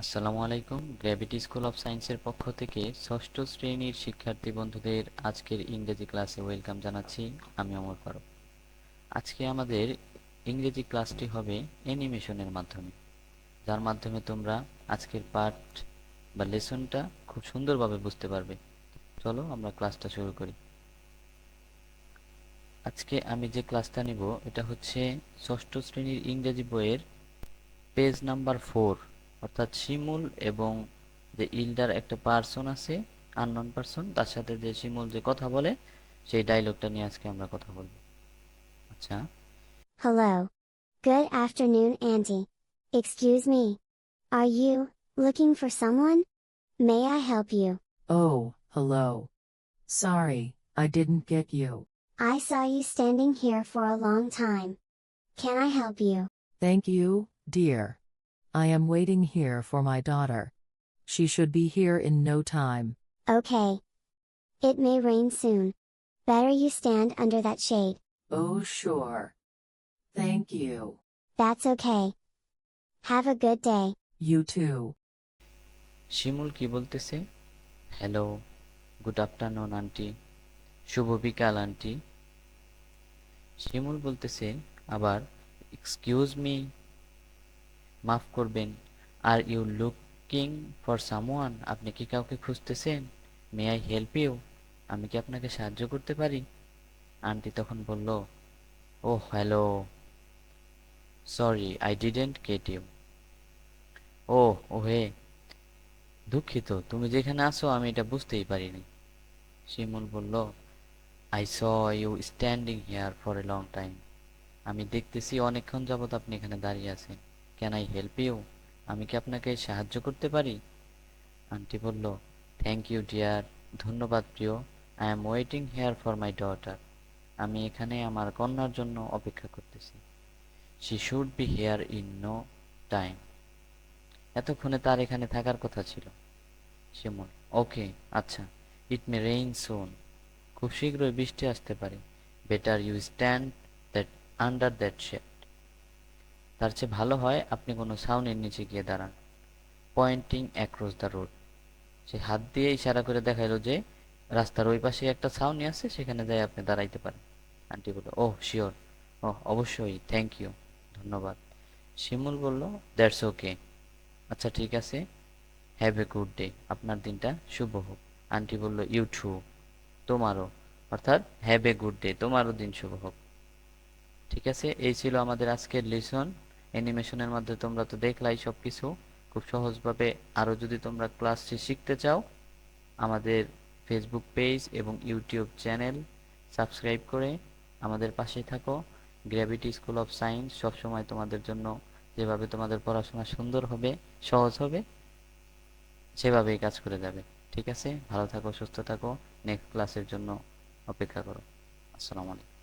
আসসালামু আলাইকুম। Gravity school of সায়েন্সের পক্ষ থেকে ষষ্ঠ শ্রেণির শিক্ষার্থী বন্ধুদের আজকের ইংরেজি ক্লাসে ওয়েলকাম জানাচ্ছি। আমি অমর ফারুক। আজকে আমাদের ইংরেজি ক্লাসটি হবে অ্যানিমেশনের মাধ্যমে, যার মাধ্যমে তোমরা আজকের পাঠ বা লেসনটা খুব সুন্দরভাবে বুঝতে পারবে। চলো আমরা ক্লাসটা শুরু করি। আজকে আমি যে ক্লাসটা নিব, এটা হচ্ছে ষষ্ঠ শ্রেণির ইংরেজি বইয়ের পেজ নাম্বার ফোর। অর্থাৎ শিমুল এবং যে ইলডার একটা পার্সন আছে আননোন পার্সন তার সাথে যে শিমুল যে কথা বলে সেই ডায়লগটা নিয়ে আজকে আমরা কথা বলব আচ্ছা Hello. Good afternoon, Auntie. Excuse me. Are you looking for someone? May I help you? Oh, hello. Sorry, I didn't get you. I saw you standing here for a long time. Can I help you? Thank you, dear. I am waiting here for my daughter. She should be here in no time. Okay. It may rain soon. Better you stand under that shade. Oh, sure. Thank you. That's okay. Have a good day. You too. Shimul কি বলতেছে hello good afternoon aunty শুভ বিকাল aunty শিমুল বলতেছে আবার excuse me মাফ করবেন। Are you looking for someone? আপনি কি কাউকে খুঁজতেছেন? May I help you? আমি কি আপনাকে সাহায্য করতে পারি? আন্টি তখন বলল ও hello. Sorry, I didn't get you. ও ও হে দুঃখিত, তুমি যেখানে আছো, আমি এটা বুঝতেই পারিনি। শিমুল বলল, I saw you standing here for a long time. আমি দেখতেছি অনেকক্ষণ যাবৎ আপনি এখানে দাঁড়িয়ে আছেন। ক্যান আই হেল্প ইউ আমি কি আপনাকে সাহায্য করতে পারি? আন্টি বলল থ্যাংক ইউ ডিয়ার ধন্যবাদ, প্রিয়। I am waiting here for my daughter আমি এখানে আমার কন্যার জন্য অপেক্ষা করতেছি। She should be here in no time এতক্ষণে তার এখানে থাকার কথা ছিল। শিমুল ওকে আচ্ছা। ইট মে রেইন সুন খুব শীঘ্রই বৃষ্টি আসতে পারে। Better you stand that under that shade তার চেয়ে ভালো হয় আপনি কোনো ছাউনির নিচে গিয়ে দাঁড়ান। পয়েন্টিং অ্যাক্রস দ্য রোড সে হাত দিয়ে ইশারা করে দেখাইলো যে, রাস্তার ওই পাশে একটা ছাউনি আছে, সেখানে যাই আপনি দাঁড়াইতে পারেন। আন্টি বলল, ওহ শিওর ও অবশ্যই থ্যাংক ইউ ধন্যবাদ. শিমুল বলল দ্যাটস ওকে আচ্ছা ঠিক আছে। হ্যাভ এ গুড ডে আপনার দিনটা শুভ হোক। আন্টি বলল ইউ টু তোমারও। অর্থাৎ হ্যাভ এ গুড ডে তোমারও দিন শুভ হোক। ঠিক আছে, এই ছিল আমাদের আজকের লিসন অ্যানিমেশনের মাধ্যমে তোমরা তো দেখলাই সব কিছু খুব সহজভাবে আরও যদি তোমরা ক্লাসটি শিখতে চাও, আমাদের ফেসবুক পেজ এবং ইউটিউব চ্যানেল সাবস্ক্রাইব করে আমাদের পাশে থাকো। গ্র্যাভিটি স্কুল অফ সায়েন্স সবসময় তোমাদের জন্য যেভাবে তোমাদের পড়াশোনা সুন্দর হবে, সহজ হবে, সেভাবেই কাজ করে যাবে। ঠিক আছে? ভালো থাকো, সুস্থ থাকো। নেক্সট ক্লাসের জন্য অপেক্ষা করো। আসসালামু আলাইকুম।